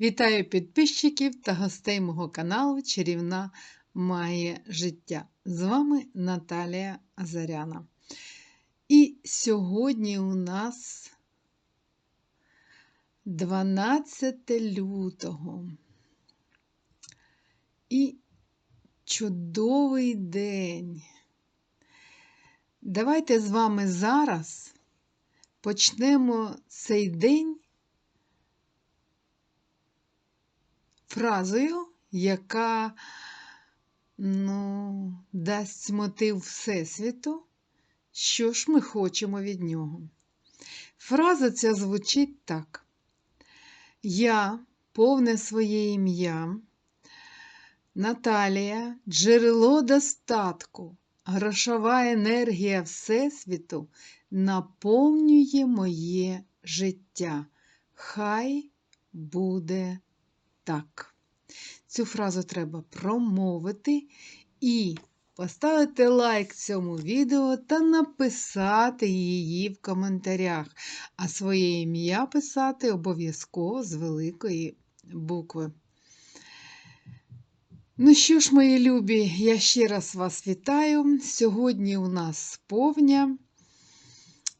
Вітаю підписчиків та гостей мого каналу Чарівна Магія життя. З вами Наталія Азаряна. І сьогодні у нас 12 лютого. І чудовий день. Давайте з вами зараз почнемо цей день фразою, яка ну, дасть мотив Всесвіту, що ж ми хочемо від нього. Фраза ця звучить так. Я, повне своє ім'я, Наталія, джерело достатку, грошова енергія Всесвіту наповнює моє життя. Хай буде так. Цю фразу треба промовити і поставити лайк цьому відео та написати її в коментарях, а своє ім'я писати обов'язково з великої букви. Ну що ж, мої любі, я ще раз вас вітаю. Сьогодні у нас повня,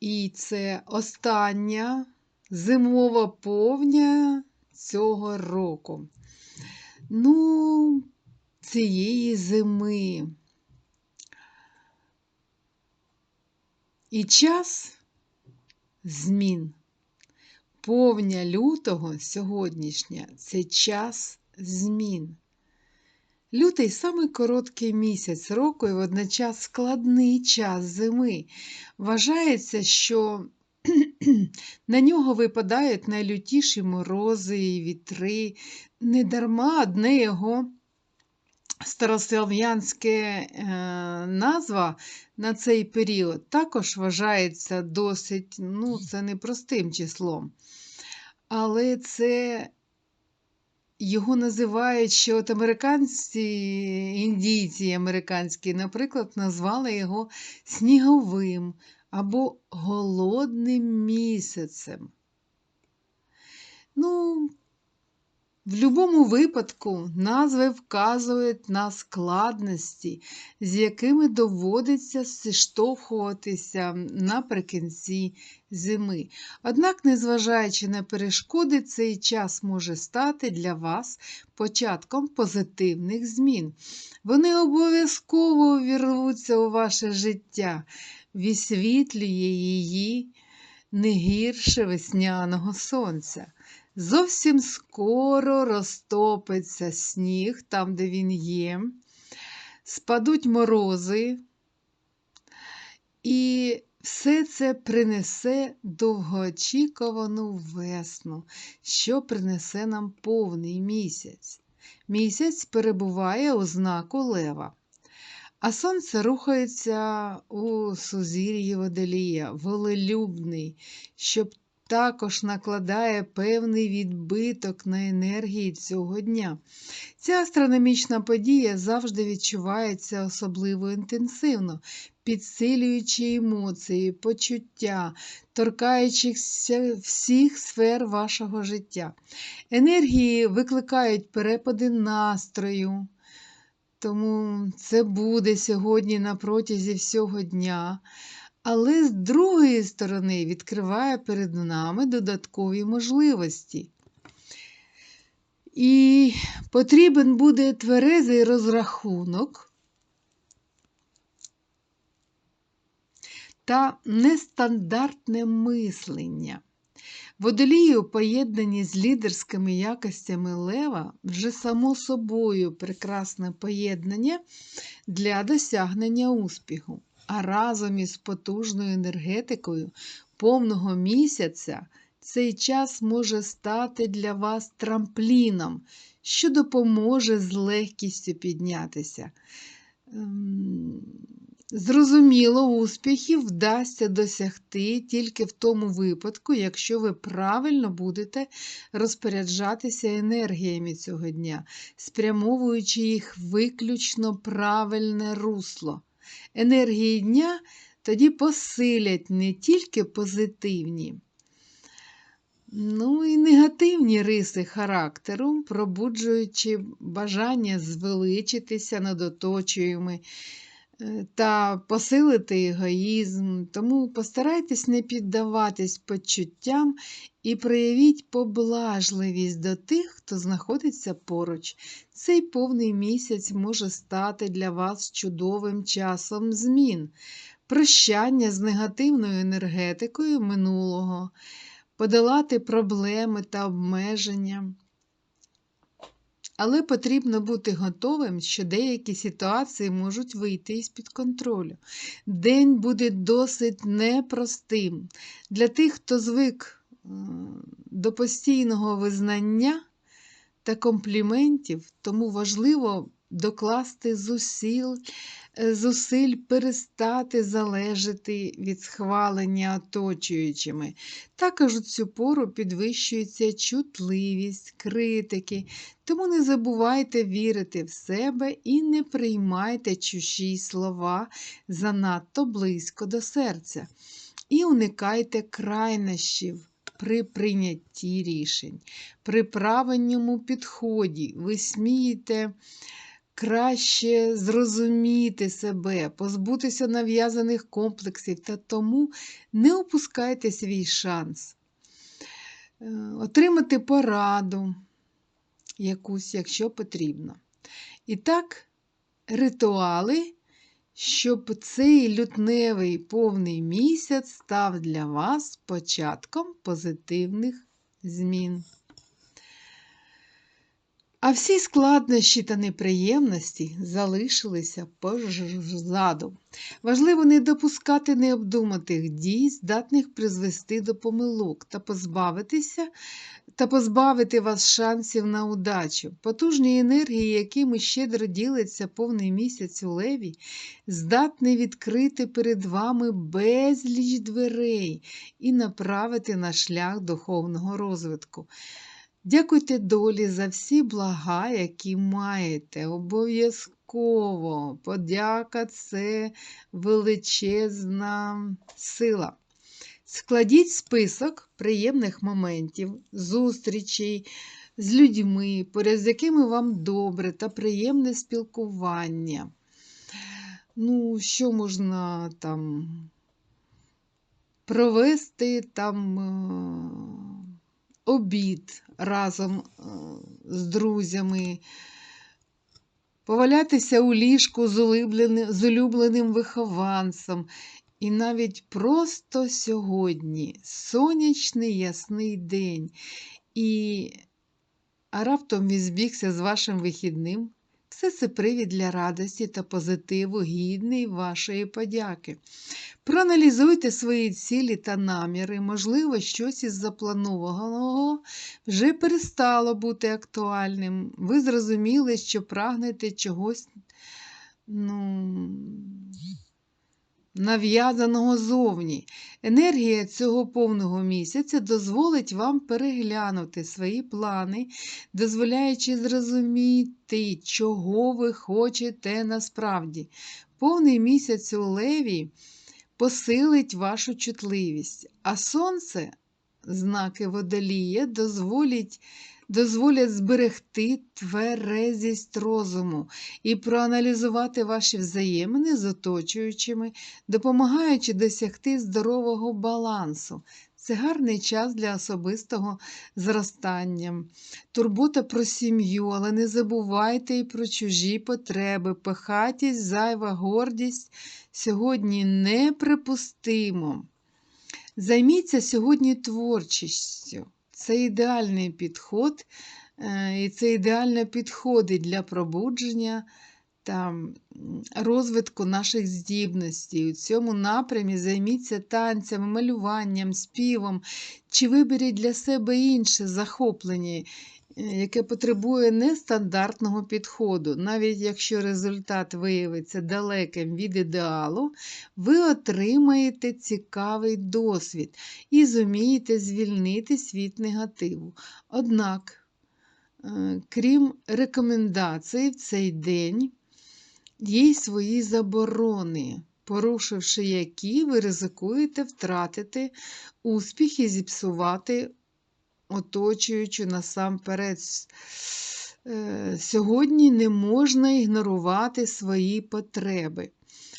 і це остання зимова повня цього року. Ну, цієї зими. І час змін. Повня лютого сьогоднішня це час змін. Лютий самий короткий місяць року і водночас складний час зими. Вважається, що на нього випадають найлютіші морози і вітри. Недарма одне його старослов'янське е, назва на цей період також вважається досить, ну, це непростим числом. Але це його називають, що от американці, індійці американські, наприклад, назвали його сніговим або голодним місяцем. Ну, в будь-якому випадку назви вказують на складності, з якими доводиться зіштовхуватися наприкінці зими. Однак, незважаючи на перешкоди, цей час може стати для вас початком позитивних змін. Вони обов'язково увірвуться у ваше життя, висвітлює її не гірше весняного сонця. Зовсім скоро розтопиться сніг там, де він є, спадуть морози, і все це принесе довгоочікувану весну, що принесе нам повний місяць. Місяць перебуває у знаку лева. А сонце рухається у сузір'ї водолія, волелюбний, щоб також накладає певний відбиток на енергії цього дня. Ця астрономічна подія завжди відчувається особливо інтенсивно, підсилюючи емоції, почуття, торкаючися всіх сфер вашого життя. Енергії викликають перепади настрою. Тому це буде сьогодні на протязі всього дня. Але з другої сторони відкриває перед нами додаткові можливості. І потрібен буде тверезий розрахунок та нестандартне мислення. Водолії у поєднанні з лідерськими якостями лева вже само собою прекрасне поєднання для досягнення успіху. А разом із потужною енергетикою повного місяця цей час може стати для вас трампліном, що допоможе з легкістю піднятися. Зрозуміло, успіхів вдасться досягти тільки в тому випадку, якщо ви правильно будете розпоряджатися енергіями цього дня, спрямовуючи їх виключно правильне русло. Енергії дня тоді посилять не тільки позитивні, ну і негативні риси характеру, пробуджуючи бажання звеличитися над оточуємо та посилити егоїзм. Тому постарайтесь не піддаватись почуттям і проявіть поблажливість до тих, хто знаходиться поруч. Цей повний місяць може стати для вас чудовим часом змін, прощання з негативною енергетикою минулого, подолати проблеми та обмеження. Але потрібно бути готовим, що деякі ситуації можуть вийти із-під контролю. День буде досить непростим. Для тих, хто звик е, до постійного визнання та компліментів, тому важливо докласти зусиль, е, зусиль перестати залежати від схвалення оточуючими. Також у цю пору підвищується чутливість, критики, тому не забувайте вірити в себе і не приймайте чужі слова занадто близько до серця. І уникайте крайнощів при прийнятті рішень, при правильному підході. Ви смієте краще зрозуміти себе, позбутися нав'язаних комплексів та тому не опускайте свій шанс. Е, отримати пораду якусь, якщо потрібно. І так, ритуали, щоб цей лютневий повний місяць став для вас початком позитивних змін. А всі складнощі та неприємності залишилися позаду. Важливо не допускати необдуматих дій, здатних призвести до помилок та позбавитися та позбавити вас шансів на удачу. Потужні енергії, якими щедро ділиться повний місяць у леві, здатні відкрити перед вами безліч дверей і направити на шлях духовного розвитку. Дякуйте долі за всі блага, які маєте. Обов'язково подяка це величезна сила. Складіть список приємних моментів, зустрічей з людьми, поряд з якими вам добре та приємне спілкування. Ну, що можна там провести там е, обід разом е, з друзями, повалятися у ліжку з улюбленим, з улюбленим вихованцем. І навіть просто сьогодні сонячний ясний день, і а раптом він збігся з вашим вихідним. Все це привід для радості та позитиву, гідний вашої подяки. Проаналізуйте свої цілі та наміри, можливо, щось із запланованого вже перестало бути актуальним. Ви зрозуміли, що прагнете чогось ну, нав'язаного зовні. Енергія цього повного місяця дозволить вам переглянути свої плани, дозволяючи зрозуміти, чого ви хочете насправді. Повний місяць у леві посилить вашу чутливість, а сонце, знаки водолія, дозволить дозволять зберегти тверезість розуму і проаналізувати ваші взаємини з оточуючими, допомагаючи досягти здорового балансу. Це гарний час для особистого зростання, турбота про сім'ю, але не забувайте і про чужі потреби, пихатість, зайва гордість сьогодні неприпустимо. Займіться сьогодні творчістю. Це ідеальний підход, е, і це ідеально підходить для пробудження та розвитку наших здібностей. У цьому напрямі займіться танцями, малюванням, співом, чи виберіть для себе інше захоплення, яке потребує нестандартного підходу. Навіть якщо результат виявиться далеким від ідеалу, ви отримаєте цікавий досвід і зумієте звільнитись від негативу. Однак, е, крім рекомендацій в цей день, є й свої заборони. Порушивши які, ви ризикуєте втратити успіх і зіпсувати оточуючи насамперед. Е, сьогодні не можна ігнорувати свої потреби.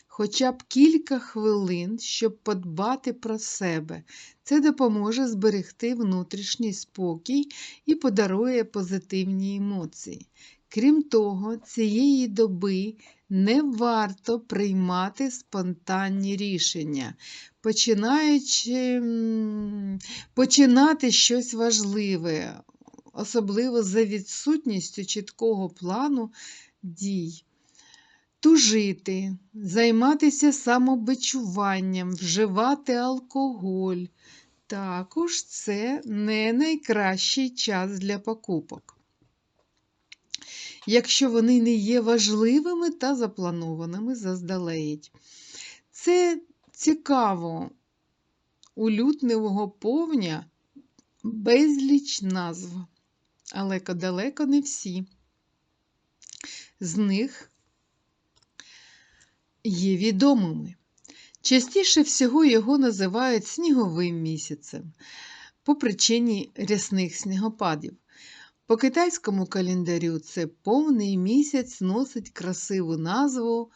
Хоча б кілька хвилин, щоб подбати про себе. Це допоможе зберегти внутрішній спокій і подарує позитивні емоції. Крім того, цієї доби не варто приймати спонтанні рішення, починаючи починати щось важливе, особливо за відсутністю чіткого плану дій. Тужити, займатися самобичуванням, вживати алкоголь. Також це не найкращий час для покупок якщо вони не є важливими та запланованими заздалегідь. Це цікаво у лютневого повня безліч назв, але далеко не всі. З них є відомими. Частіше всього його називають сніговим місяцем по причині рясних снігопадів. По китайському календарю це повний місяць носить красиву назву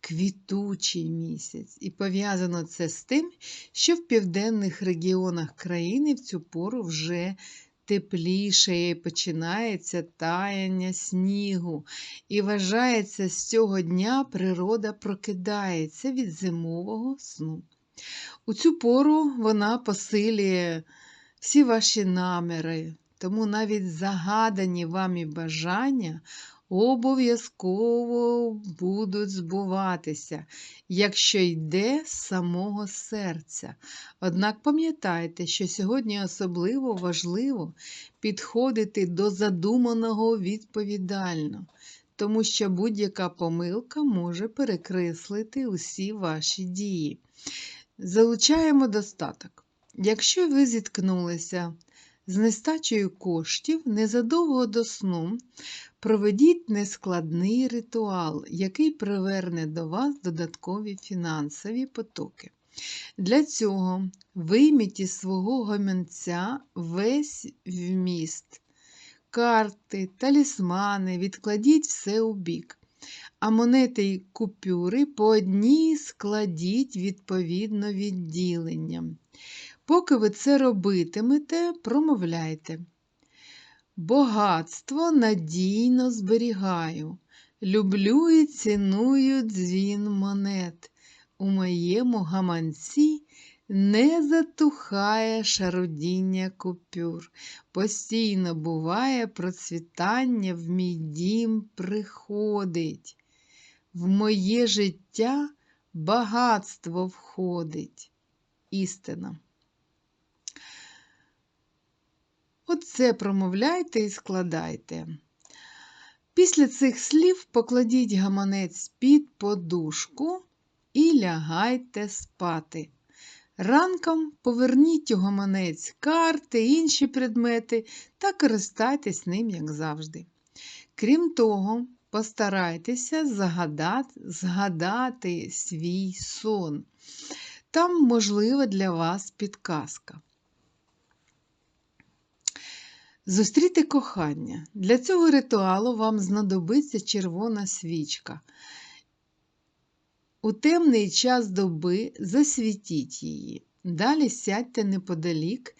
Квітучий місяць. І пов'язано це з тим, що в південних регіонах країни в цю пору вже тепліше і починається таяння снігу. І вважається, з цього дня природа прокидається від зимового сну. У цю пору вона посилює всі ваші наміри. Тому навіть загадані вами бажання обов'язково будуть збуватися, якщо йде з самого серця. Однак пам'ятайте, що сьогодні особливо важливо підходити до задуманого відповідально, тому що будь-яка помилка може перекреслити усі ваші дії. Залучаємо достаток. Якщо ви зіткнулися з нестачею коштів незадовго до сну проведіть нескладний ритуал, який приверне до вас додаткові фінансові потоки. Для цього вийміть із свого гаманця весь вміст, карти, талісмани, відкладіть все у бік. А монети й купюри по одній складіть відповідно відділенням. Поки ви це робитимете, промовляйте. Багатство надійно зберігаю, люблю і ціную дзвін монет. У моєму гаманці не затухає шарудіння купюр. Постійно буває, процвітання в мій дім приходить. В моє життя багатство входить. Істина. Оце промовляйте і складайте. Після цих слів покладіть гаманець під подушку і лягайте спати. Ранком поверніть у гаманець карти, інші предмети та користайтесь ним, як завжди. Крім того, постарайтеся загадати, згадати свій сон. Там можлива для вас підказка. Зустріти кохання. Для цього ритуалу вам знадобиться червона свічка. У темний час доби засвітіть її. Далі сядьте неподалік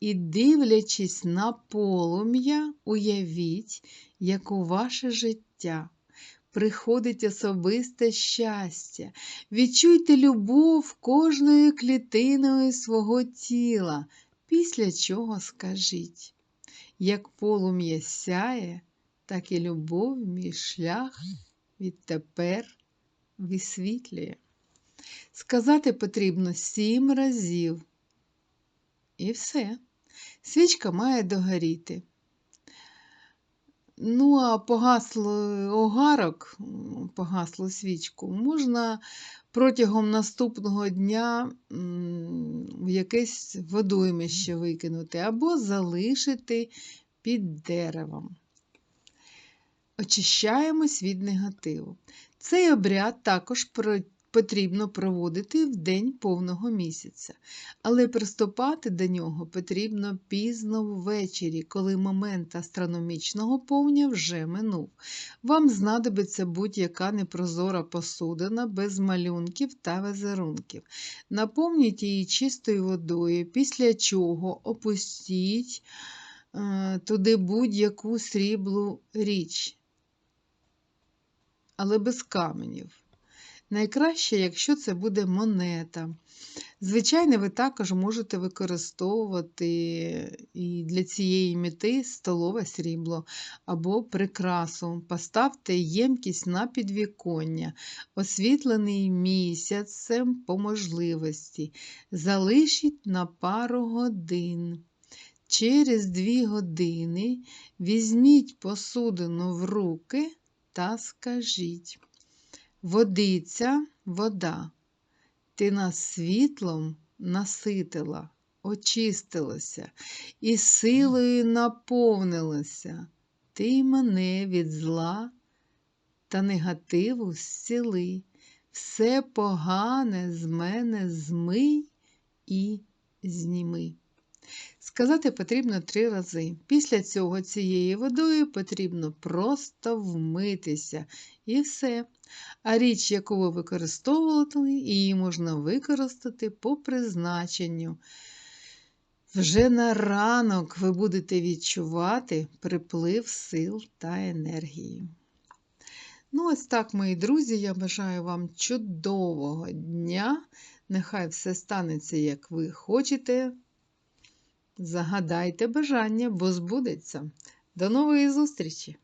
і, дивлячись на полум'я, уявіть, як у ваше життя. Приходить особисте щастя, відчуйте любов кожною клітиною свого тіла, після чого скажіть. Як полум'я сяє, так і любов мій шлях відтепер висвітлює. Сказати потрібно сім разів. І все. Свічка має догоріти. Ну, а погасло огарок, погасло свічку, можна протягом наступного дня в якесь водоймище викинути або залишити під деревом. Очищаємось від негативу. Цей обряд також потрібно проводити в день повного місяця, але приступати до нього потрібно пізно ввечері, коли момент астрономічного повня вже минув. Вам знадобиться будь-яка непрозора посудина без малюнків та візерунків. Наповніть її чистою водою, після чого опустіть е, туди будь-яку сріблу річ, але без каменів. Найкраще, якщо це буде монета. Звичайно, ви також можете використовувати і для цієї мети столове срібло або прикрасу. Поставте ємкість на підвіконня, освітлений місяцем по можливості. Залишіть на пару годин. Через дві години візьміть посудину в руки та скажіть. Водиця, вода, ти нас світлом наситила, очистилася і силою наповнилася. Ти мене від зла та негативу зціли. Все погане з мене змий і зніми. Сказати потрібно три рази. Після цього цією водою потрібно просто вмитися і все. А річ, яку ви використовували, її можна використати по призначенню. Вже на ранок ви будете відчувати приплив сил та енергії. Ну, ось так, мої друзі, я бажаю вам чудового дня. Нехай все станеться, як ви хочете. Загадайте бажання, бо збудеться. До нової зустрічі!